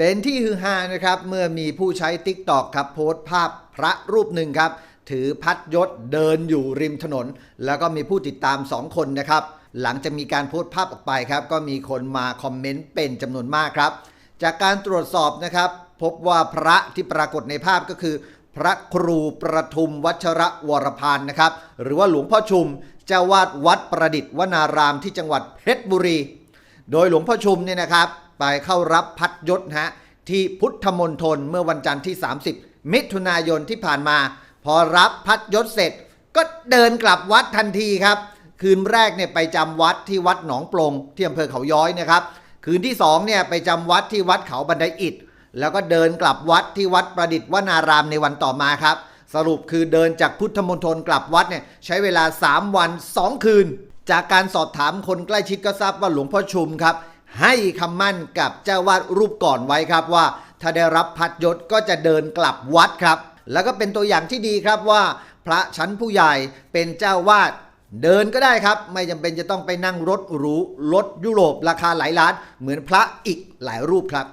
เป็นที่ฮือฮานะครับเมื่อมีผู้ใช้ t ิ k t o k ครับโพสต์ภาพพระรูปหนึ่งครับ ถือพัดยศเดินอยู่ริมถนน แล้วก็มีผู้ติดตาม 2 คนนะครับ หลังจากมีการโพสต์ภาพออกไปครับ ก็มีคนมาคอมเมนต์เป็นจำนวนมากครับ จากการตรวจสอบนะครับ พบว่าพระที่ปรากฏในภาพก็คือ พระครูประทุมวัชระวรพานนะครับ หรือว่าหลวงพ่อชุมเจ้าวาดวัดประดิษฐ์วนารามที่จังหวัดเพชรบุรี โดยหลวงพ่อชุมเนี่ยนะครับ ไปเข้ารับพัดยศฮะที่พุทธมณฑลเมื่อวันจันทร์ที่ 30 มิถุนายนที่ผ่านมา พอรับพัดยศเสร็จ ก็เดินกลับวัดทันทีครับ คืนแรกเนี่ยไปจำวัดที่วัดหนองปลงที่อำเภอเขาย้อยนะครับ คืนที่สองเนี่ยไปจำวัดที่วัดเขาบันไดอิฐแล้วก็เดินกลับวัดที่วัดประดิษฐ์วนารามในวันต่อมาครับ สรุปคือเดินจากพุทธมณฑลกลับวัดเนี่ยใช้เวลา 3 วัน 2 คืน จากการสอบถามคนใกล้ชิดก็ทราบว่าหลวงพ่อชุมครับ ให้คำมั่นกับเจ้าวาดรูปก่อนไว้ครับว่า ถ้าได้รับพัดยศก็จะเดินกลับวัดครับ แล้วก็เป็นตัวอย่างที่ดีครับว่า พระชั้นผู้ใหญ่เป็นเจ้าวาดเดินก็ได้ครับ ไม่จำเป็นจะต้องไปนั่งรถหรูรถยุโรปราคาหลายล้าน เหมือนพระอีกหลายรูปครับ